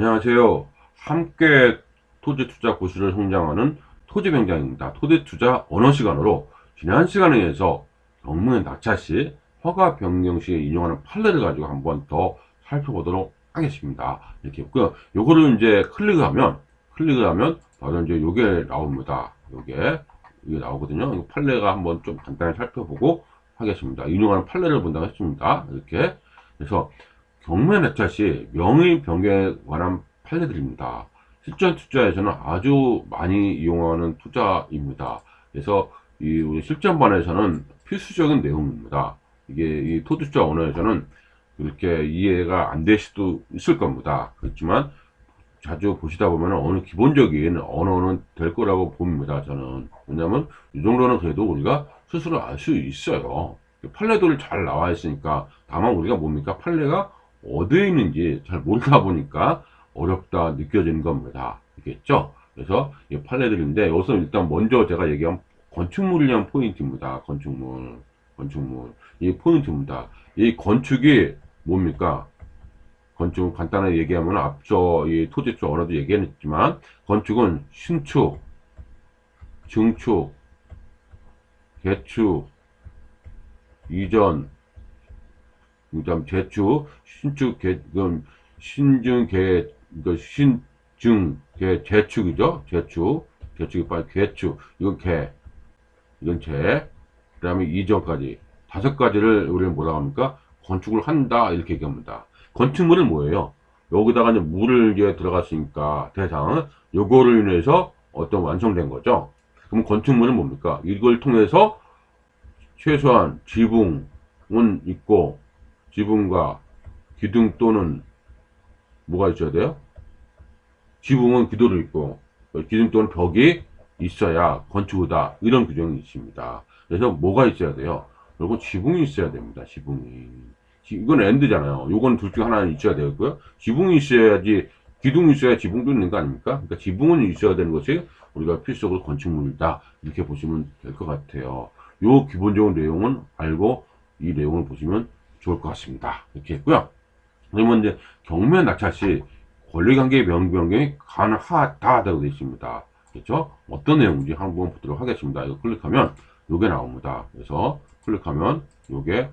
안녕하세요. 함께 토지 투자 고수를 성장하는 토지 병장입니다. 토지 투자 언어 시간으로 지난 시간에 의해서 경무의 낙차시 허가 변경 시에 인용하는 판례를 가지고 한번 더 살펴보도록 하겠습니다. 이렇게 했고요. 요거를 이제 클릭하면 클릭을 하면 바로 이제 요게 나옵니다. 요게 이게 나오거든요. 이 판례가 한번 좀 간단히 살펴보고 하겠습니다. 인용하는 판례를 본다고 했습니다. 이렇게 그래서 경매 낙찰 시 명의 변경에 관한 판례들입니다. 실전 투자에서는 아주 많이 이용하는 투자입니다. 그래서 이 우리 실전반에서는 필수적인 내용입니다. 이게 이 토투자 언어에서는 그렇게 이해가 안 될 수도 있을 겁니다. 그렇지만 자주 보시다 보면 어느 기본적인 언어는 될 거라고 봅니다. 저는 왜냐하면 이 정도는 그래도 우리가 스스로 알 수 있어요. 판례도를 잘 나와 있으니까 다만 우리가 뭡니까 판례가 어디에 있는지 잘 모르다 보니까 어렵다 느껴지는 겁니다. 알겠죠? 그래서 이 판례들인데 여기서 일단 먼저 제가 얘기한 건축물에 대한 포인트입니다. 건축물, 건축물. 이 포인트입니다. 이 건축이 뭡니까? 건축 간단하게 얘기하면 앞서 이 토지주 언어도 얘기했지만 건축은 신축, 증축, 개축, 이전, 그다음 재축, 신축, 개, 그럼 신증, 개, 그 신증, 개, 재축이죠? 재축, 재축이 빨리 개축, 이건 개, 이건 재, 그다음에 이전까지 다섯 가지를 우리는 뭐라고 합니까? 건축을 한다 이렇게 얘기합니다. 건축물은 뭐예요? 여기다가 이제 물을 이제 들어갔으니까 대상은 요거를 인해서 어떤 완성된 거죠. 그럼 건축물은 뭡니까? 이걸 통해서 최소한 지붕은 있고 지붕과 기둥 또는 뭐가 있어야 돼요? 지붕은 기도를 있고 기둥 또는 벽이 있어야 건축이다 이런 규정이 있습니다. 그래서 뭐가 있어야 돼요? 그리고 지붕이 있어야 됩니다. 지붕이 지- 이건 엔드잖아요. 요건 둘 중 하나는 있어야 되고요. 지붕이 있어야지 기둥이 있어야 지붕도 있는 거 아닙니까? 그러니까 지붕은 있어야 되는 것이 우리가 필수적으로 건축물이다 이렇게 보시면 될 것 같아요. 요 기본적인 내용은 알고 이 내용을 보시면 좋을 것 같습니다. 이렇게 했고요. 그러면 이제 경매 낙찰 시 권리관계 변경이 가능하다라고 되어 있습니다. 그렇죠? 어떤 내용인지 한번 보도록 하겠습니다. 이거 클릭하면 요게 나옵니다. 그래서 클릭하면 요게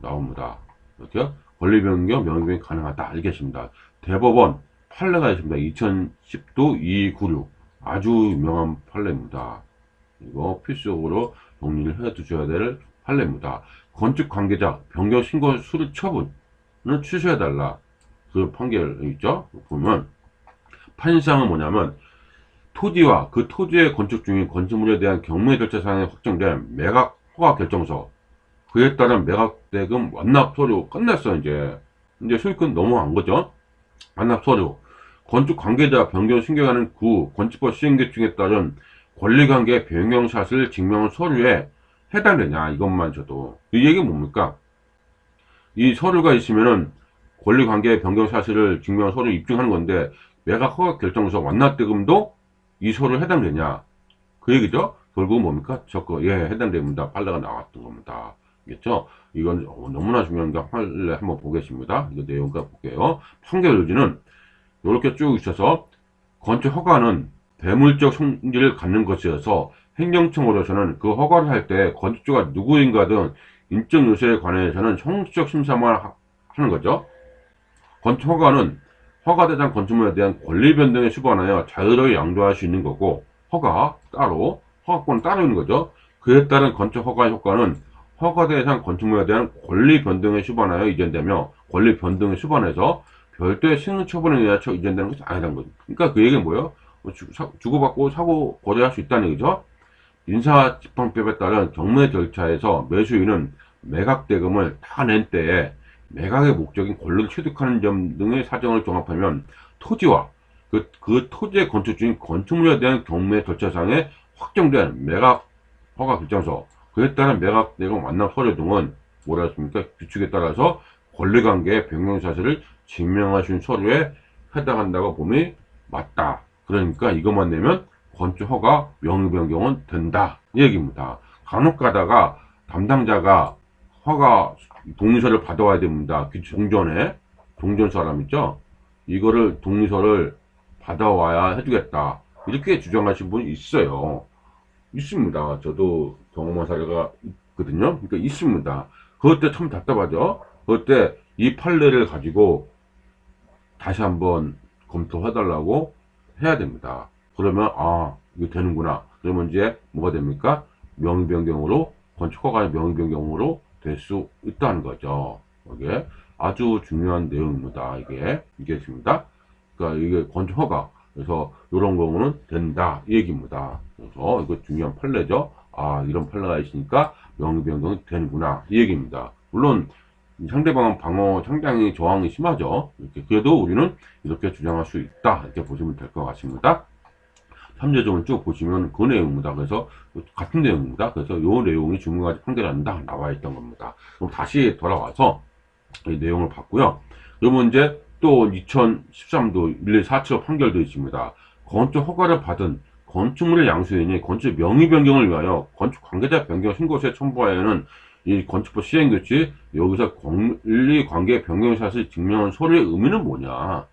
나옵니다. 이렇게 권리 변경 명의변경이 가능하다 알겠습니다. 대법원 판례가 있습니다. 2010도 2296 아주 유명한 판례입니다. 이거 필수적으로 정리를 해 두셔야 될 판례입니다. 건축 관계자 변경 신고 수리 처분을 취소해달라. 그 판결 있죠? 보면 판상은 뭐냐면 토지와 그 토지의 건축 중인 건축물에 대한 경매 절차상에 확정된 매각 허가 결정서 그에 따른 매각 대금 완납 서류 끝냈어 이제 이제 소유권 넘어간 거죠. 완납 서류 건축 관계자 변경 신경하는 구 건축법 시행계층에 따른 권리관계 변경 사실 증명한 서류에 해당되냐 이것만 줘도 이 얘기 뭡니까? 이 서류가 있으면은 권리관계 변경 사실을 증명한 서류 입증하는 건데 매각 허가 결정서 완납대금도 이 서류에 해당되냐 그 얘기죠. 결국은 뭡니까? 저거 예 해당됩니다. 판례가 나왔던 겁니다. 알겠죠? 이건 너무나 중요한 게 판례 한번 보겠습니다. 이거 내용과 볼게요. 판결 요지는 이렇게 쭉 있어서 건축 허가는 대물적 성질을 갖는 것이어서 행정청으로서는 그 허가를 할 때 건축주가 누구인가 등 인적 요소에 관해서는 형식적 심사만 하- 하는 거죠. 건축 허가는 허가 대상 건축물에 대한 권리 변동에 수반하여 자유롭게 양도할 수 있는 거고 허가 따로 허가권은 따로 있는 거죠. 그에 따른 건축 허가 효과는 허가 대상 건축물에 대한 권리 변동에 수반하여 이전되며 권리 변동에 수반해서 별도의 승인 처분에 처 이전되는 것이 아니라는 거죠. 그러니까 그 얘기는 뭐예요? 주고받고 사고 거래할 수 있다는 얘기죠. 인사집행법에 따른 경매 절차에서 매수인은 매각 대금을 다 낸 때에 매각의 목적인 권리를 취득하는 점 등의 사정을 종합하면 토지와 그, 그 토지의 건축 중인 건축물에 대한 경매 절차상에 확정된 매각 허가 결정서 그에 따른 매각 대금 완납 서류 등은 뭐라 했습니까? 규칙에 따라서 권리관계의 변경 사실을 증명하신 서류에 해당한다고 봄이 맞다. 그러니까 이것만 내면 건축 허가 명의 변경은 된다. 이 얘기입니다. 간혹 가다가 담당자가 허가 동의서를 받아와야 됩니다. 그 종전에 종전 사람 있죠? 이거를 동의서를 받아와야 해주겠다. 이렇게 주장하신 분이 있어요. 있습니다. 저도 경험한 사례가 있거든요. 그러니까 있습니다. 그때 참 답답하죠. 그때 이 판례를 가지고 다시 한번 검토해달라고 해야 됩니다. 그러면 아 이거 되는구나. 그러면 이제 뭐가 됩니까? 명의 변경으로 건축허가의 명의 변경으로 될 수 있다는 거죠. 이게 아주 중요한 내용입니다. 이게 이게 있습니다. 그러니까 이게 건축허가 그래서 이런 경우는 된다 이 얘기입니다. 그래서 이거 중요한 판례죠. 아 이런 판례가 있으니까 명의 변경이 되는구나 이 얘기입니다. 물론 상대방은 방어 상당히 저항이 심하죠. 이렇게 그래도 우리는 이렇게 주장할 수 있다 이렇게 보시면 될 것 같습니다. 3제점을 쭉 보시면 그 내용입니다. 그래서 같은 내용입니다. 그래서 이 내용이 주문까지 판결한다 나와 있던 겁니다. 그럼 다시 돌아와서 이 내용을 봤고요. 그러면 이제 또 2013도 11475 판결도 있습니다. 건축 허가를 받은 건축물의 양수인이 건축 명의 변경을 위하여 건축 관계자 변경 신고서에 첨부하여는 이 건축법 시행 규칙 여기서 권리 관계 변경 사실 증명한 서류의 의미는 뭐냐?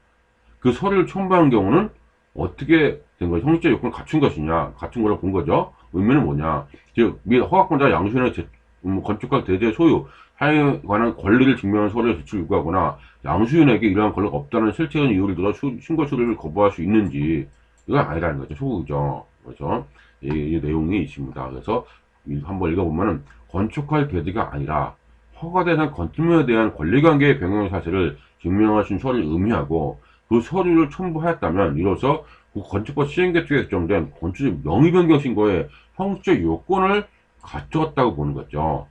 그 서류를 첨부한 경우는 어떻게 된 거죠? 형식적 요건을 갖춘 것이냐? 갖춘 거로 본 거죠. 의미는 뭐냐? 즉, 미 허가권자 양수인의 제- 음, 건축가 대대 소유 사용에 관한 권리를 증명한 서류를 제출 요구하거나 양수인에게 이러한 권리가 없다는 실체적인 이유를 들어 수- 신고 서류를 거부할 수 있는지 이건 아니라는 거죠. 소극이죠. 그렇죠? 이, 이 내용이 있습니다. 그래서 이- 한번 읽어보면은 건축할 계기가 아니라 허가대상 건축물에 대한 권리관계의 변경 사실을 증명하신 서류를 의미하고 그 서류를 첨부하였다면 이로써 그 건축법 시행규칙에 규정된 건축 명의 변경 신고의 형식 요건을 갖추었다고 보는 거죠.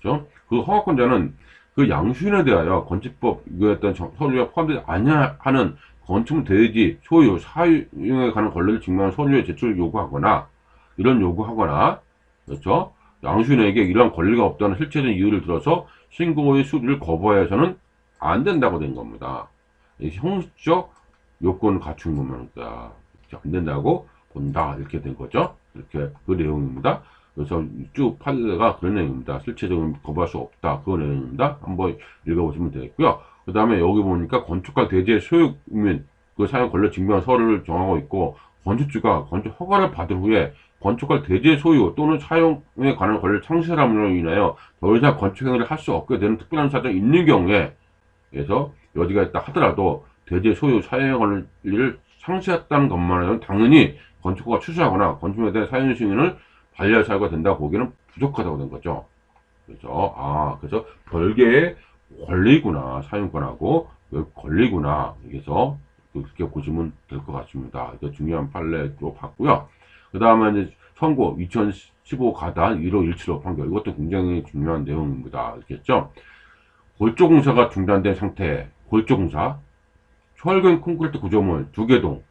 그렇죠? 그 허가권자는 그 양수인에 대하여 건축법 정- 서류에 포함되지 아니하 하는 건축물 대지 소유 사용에 관한 권리를 증명한 서류의 제출을 요구하거나 이런 요구하거나 그렇죠? 양수인에게 이러한 권리가 없다는 실체적인 이유를 들어서 신고의 수리를 거부하여서는 안 된다고 된 겁니다. 이 형식적 요건을 갖춘 그러니까 안 된다고 본다 이렇게 된 거죠. 이렇게 그 내용입니다. 그래서 쭉 판례가 그런 내용입니다. 실체적인 거부할 수 없다. 그 내용입니다. 한번 읽어보시면 되겠고요. 그 다음에 여기 보니까 건축가 대지의 소유민 그 사용 권리 증명 서류를 정하고 있고 건축주가 건축 허가를 받은 후에 건축가 대지의 소유 또는 사용에 관한 권리를 상실함으로 인하여 더 이상 건축 행위를 할 수 없게 되는 특별한 사정이 있는 경우에 그래서 여지가 있다 하더라도 대지의 소유 사용 권리를 상실했다는 것만 해도 당연히 건축가가 추수하거나 건축에 대한 사용 승인을 반려할 사유가 된다고 보기에는 부족하다고 된 거죠. 그래서 아 그래서 별개의 권리구나 사용권하고 그 권리구나 그래서 그렇게 보시면 될 것 같습니다. 이거 중요한 판례로 봤고요. 그 다음에 이제 선고 2015 가단 1517호 판결 이것도 굉장히 중요한 내용입니다. 알겠죠? 골조공사가 중단된 상태 골조공사 철근 콘크리트 구조물 두 개동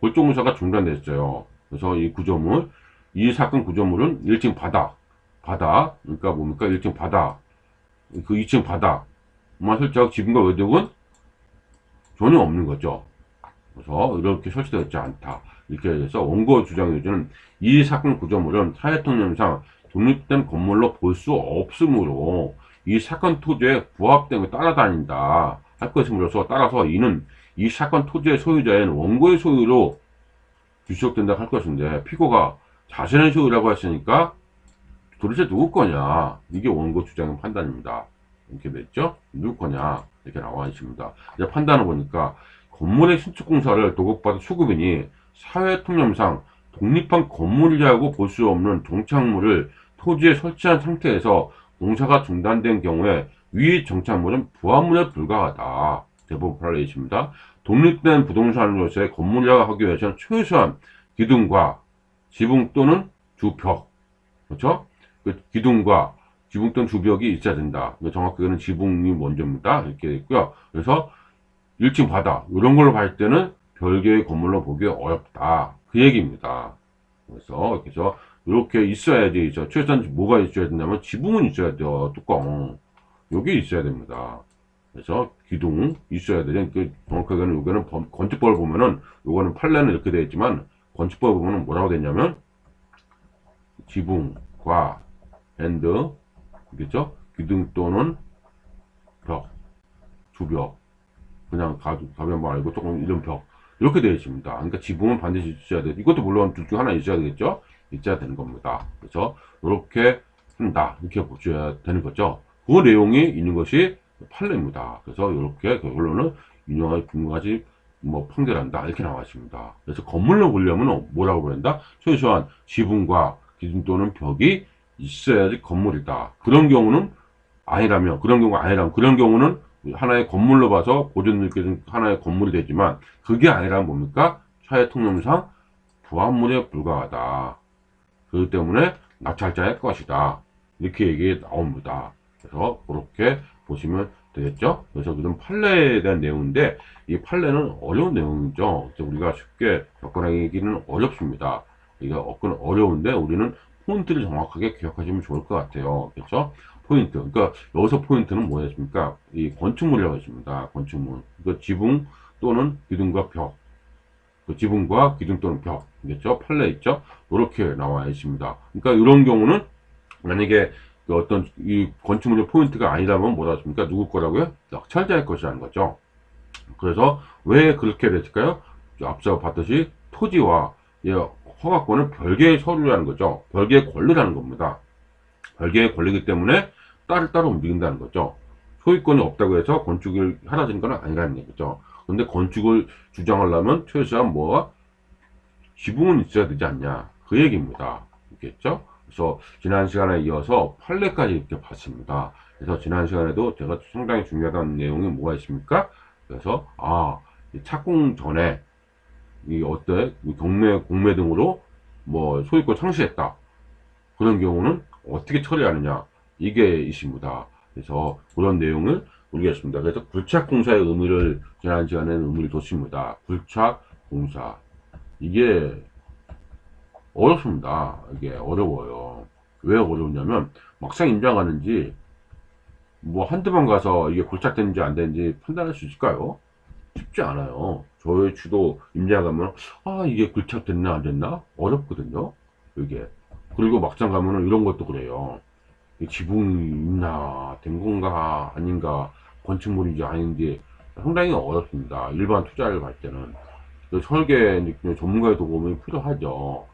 골조공사가 중단됐어요. 그래서 이 구조물 이 사건 구조물은 1층 바닥 바닥 그러니까 뭡니까 1층 바닥 그 2층 바닥만 설치하고 지붕과 외벽은 전혀 없는 거죠. 그래서 이렇게 설치되어 있지 않다. 이렇게 해서 원고 주장 요지는 이 사건 구조물은 사회통념상 독립된 건물로 볼 수 없으므로 이 사건 토지에 부합된 걸 따라다닌다 할 것이므로서 따라서 이는 이 사건 토지의 소유자인 원고의 소유로 주식된다 할 것인데 피고가 자신의 소유라고 했으니까 도대체 누구 거냐 이게 원고 주장의 판단입니다. 이렇게 됐죠? 누구 거냐 이렇게 나와 있습니다. 이제 판단을 보니까 건물의 신축 공사를 도급받은 수급인이 사회통념상 독립한 건물이라고 볼 수 없는 종착물을 토지에 설치한 상태에서 공사가 중단된 경우에 위 정착물은 부합물에 불과하다. 대법원 판례 있습니다. 독립된 부동산으로서의 건물이라고 하기 위해서는 최소한 기둥과 지붕 또는 주벽, 그렇죠? 그 기둥과 지붕 또는 주벽이 있어야 된다. 정확하게는 지붕이 먼저입니다. 이렇게 있고요. 그래서 1층 바닥 이런 걸로 봤을 때는 별개의 건물로 보기 어렵다. 그 얘기입니다. 그래서 그래서 이렇게 있어야지. 저 최소한 뭐가 있어야 된다면 지붕은 있어야 돼요. 뚜껑 여기 있어야 됩니다. 그래서 기둥 있어야 돼요. 그 정확하게는 범- 건축법을 보면은 이거는 판례는 이렇게 되어 있지만 건축법을 보면은 뭐라고 되냐면 지붕과 밴드 그겠죠? 기둥 또는 벽, 주벽 그냥 가, 가면 말고 조금 이런 벽. 이렇게 되어 있습니다. 그러니까 지붕은 반드시 있어야 돼. 이것도 물론 둘 중 하나 있어야 되겠죠? 있어야 되는 겁니다. 그래서 이렇게 한다. 이렇게 보셔야 되는 거죠. 그 내용이 있는 것이 판례입니다. 그래서 이렇게 결론은 인용할 근거까지 뭐 판결한다. 이렇게 나와 있습니다. 그래서 건물로 보려면 뭐라고 부른다? 최소한 지붕과 기둥 또는 벽이 있어야지 건물이다. 그런 경우는 아니라면, 그런 경우가 아니라면, 그런 경우는 하나의 건물로 봐서 보존들께서는 하나의 건물이 되지만, 그게 아니라 뭡니까? 사회 통념상 부합물에 불과하다. 그렇기 때문에 낙찰자의 것이다. 이렇게 얘기 나옵니다. 그래서 그렇게 보시면 되겠죠? 그래서 그런 판례에 대한 내용인데, 이 판례는 어려운 내용이죠. 우리가 쉽게 접근하기는 어렵습니다. 이게 접근 어려운데 우리는 포인트를 정확하게 기억하시면 좋을 것 같아요. 그렇죠? 포인트. 그러니까 여기서 포인트는 뭐였습니까? 이 건축물이라고 했습니다. 건축물. 그 지붕 또는 기둥과 벽. 그 지붕과 기둥 또는 벽. 그렇죠? 판례 있죠? 이렇게 나와 있습니다. 그러니까 이런 경우는 만약에 그 어떤 이 건축물의 포인트가 아니라면 뭐라 했습니까? 누구 거라고요? 낙찰자의 것이라는 거죠. 그래서 왜 그렇게 됐을까요? 앞서 봤듯이 토지와 이 허가권은 별개의 서류라는 거죠. 별개의 권리라는 겁니다. 별개의 권리이기 때문에 따로따로 움직인다는 거죠. 소유권이 없다고 해서 건축을 하라는 건 아니라는 얘기죠. 근데 건축을 주장하려면 최소한 뭐가 지붕은 있어야 되지 않냐. 그 얘기입니다. 있겠죠? 그래서 지난 시간에 이어서 판례까지 이렇게 봤습니다. 그래서 지난 시간에도 제가 상당히 중요하다는 내용이 뭐가 있습니까? 그래서 아, 이 착공 전에 이 어때 이 경매 공매 등으로 뭐 소유권 상실했다. 그런 경우는 어떻게 처리하느냐 이게 있습니다. 그래서 그런 내용을 모르겠습니다. 그래서 굴착공사의 의미를 지난 시간에는 의미를 뒀습니다. 굴착공사 이게 어렵습니다. 이게 어려워요. 왜 어려우냐면 막상 임장하는지 뭐 한두 번 가서 이게 굴착됐는지 안 됐는지 판단할 수 있을까요? 쉽지 않아요. 저희 주도 임장 가면 아 이게 굴착됐나 안 됐나 어렵거든요. 이게 그리고 막상 가면은 이런 것도 그래요. 이 지붕이 있나 된 건가 아닌가 건축물인지 아닌지 상당히 어렵습니다. 일반 투자를 갈 때는 그 설계 전문가의 도움이 필요하죠.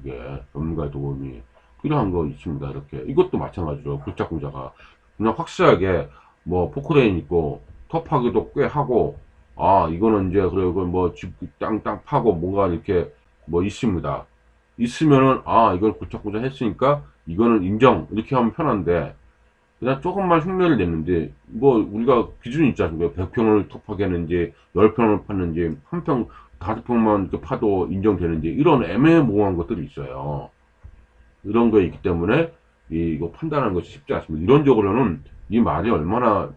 이게 전문가의 도움이 필요한 거 있습니다. 이렇게 이것도 마찬가지로 굴착공자가 그냥 확실하게 뭐 포크레인 있고 터파기도 꽤 하고 아 이거는 이제 그리고 뭐집 땅땅 파고 뭔가 이렇게 뭐 있습니다. 있으면은 아 이걸 굴착공자 했으니까 이거는 인정 이렇게 하면 편한데 그냥 조금만 흉내를 냈는데 뭐 우리가 기준이 있지 않습니까? 100평을 터파겠는지 10평을 팠는지 한 평, 다섯 평만 이렇게 파도 인정되는지 이런 애매모호한 것들이 있어요. 이런 거 있기 때문에 이- 이거 판단하는 것이 쉽지 않습니다. 이론적으로는 이 말이 얼마나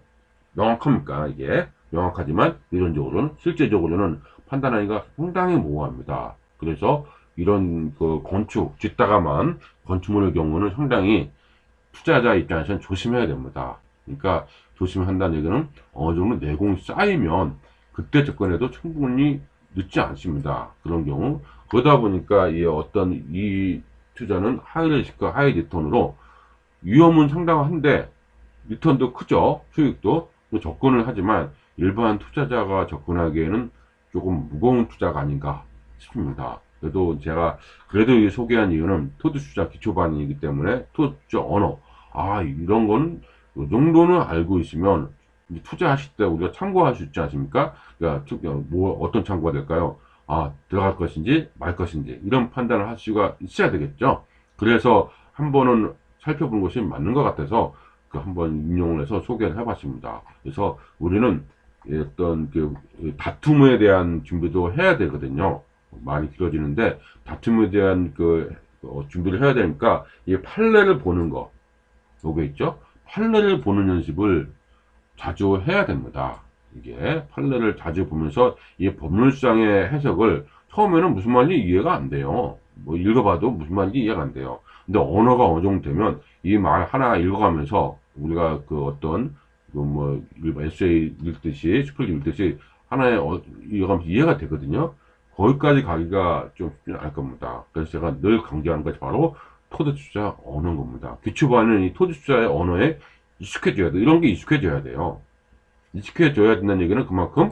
명확합니까? 이게 명확하지만 이론적으로는 실제적으로는 판단하기가 상당히 모호합니다. 그래서 이런 그 건축 짓다가만 건축물의 경우는 상당히 투자자 입장에서는 조심해야 됩니다. 그러니까 조심한다는 얘기는 어느 정도 내공이 쌓이면 그때 접근해도 충분히 늦지 않습니다. 그런 경우 그러다 보니까 이 어떤 이 투자는 하이 리스크 하이 리턴으로 위험은 상당한데 리턴도 크죠 수익도 또 접근을 하지만 일반 투자자가 접근하기에는 조금 무거운 투자가 아닌가 싶습니다. 그래도 제가 그래도 이 소개한 이유는 토드 투자 기초반이기 때문에 토드 투자 언어 아 이런 거는 이 정도는 알고 있으면 투자하실 때 우리가 참고할 수 있지 않습니까? 그러니까 투- 뭐 어떤 참고가 될까요? 아 들어갈 것인지 말 것인지 이런 판단을 할 수가 있어야 되겠죠. 그래서 한 번은 살펴본 것이 맞는 것 같아서 그 한번 인용을 해서 소개를 해봤습니다. 그래서 우리는 이 어떤 그 다툼에 대한 준비도 해야 되거든요. 많이 길어지는데 다툼에 대한 그 어, 준비를 해야 되니까 이 판례를 보는 거 요게 있죠. 판례를 보는 연습을 자주 해야 됩니다. 이게 판례를 자주 보면서 이 법률상의 해석을 처음에는 무슨 말인지 이해가 안 돼요. 뭐 읽어봐도 무슨 말인지 이해가 안 돼요. 근데 언어가 어느 정도 되면 이 말 하나 읽어가면서 우리가 그 어떤 그뭐 에세이 읽듯이 스플 읽듯이 하나의 어, 읽어가면서 이해가 되거든요. 거기까지 가기가 좀 쉽지 않을 겁니다. 그래서 제가 늘 강조하는 것이 바로 토드 투자 언어인 겁니다. 기초반은 이 토드 투자의 언어에 익숙해져야 돼. 이런 게 익숙해져야 돼요. 익숙해져야 된다는 얘기는 그만큼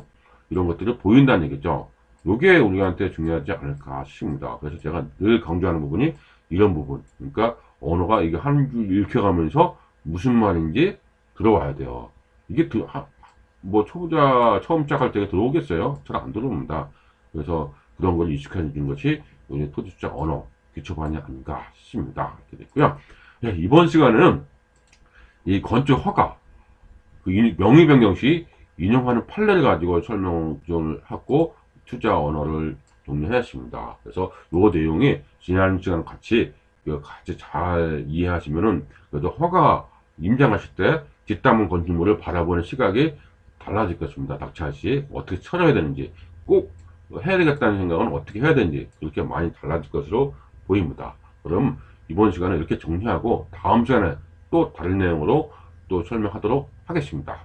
이런 것들을 보인다는 얘기죠. 요게 우리한테 중요하지 않을까 싶습니다. 그래서 제가 늘 강조하는 부분이 이런 부분. 그러니까 언어가 이게 한 줄 읽혀가면서 무슨 말인지 들어와야 돼요. 이게 들- 하- 뭐 초보자 처음 시작할 때 들어오겠어요? 잘 안 들어옵니다. 그래서 그런 걸 익숙해지는 것이 우리 토지수자 언어 기초반이 아닌가 싶습니다. 이렇게 됐고요. 네, 이번 시간에는 이 건축 허가 그 인- 명의 변경 시 인용하는 판례를 가지고 설명을 하고 투자 언어를 정리하였습니다. 그래서 요 내용이 지난 시간 같이 그 같이 잘 이해하시면은 그래도 허가 임장하실 때 뒷담은 건축물을 바라보는 시각이 달라질 것입니다. 낙찰 시 어떻게 처리해야 되는지 꼭 해야 되겠다는 생각은 어떻게 해야 되는지 그렇게 많이 달라질 것으로 보입니다. 그럼 이번 시간에 이렇게 정리하고 다음 시간에 또 다른 내용으로 또 설명하도록 하겠습니다.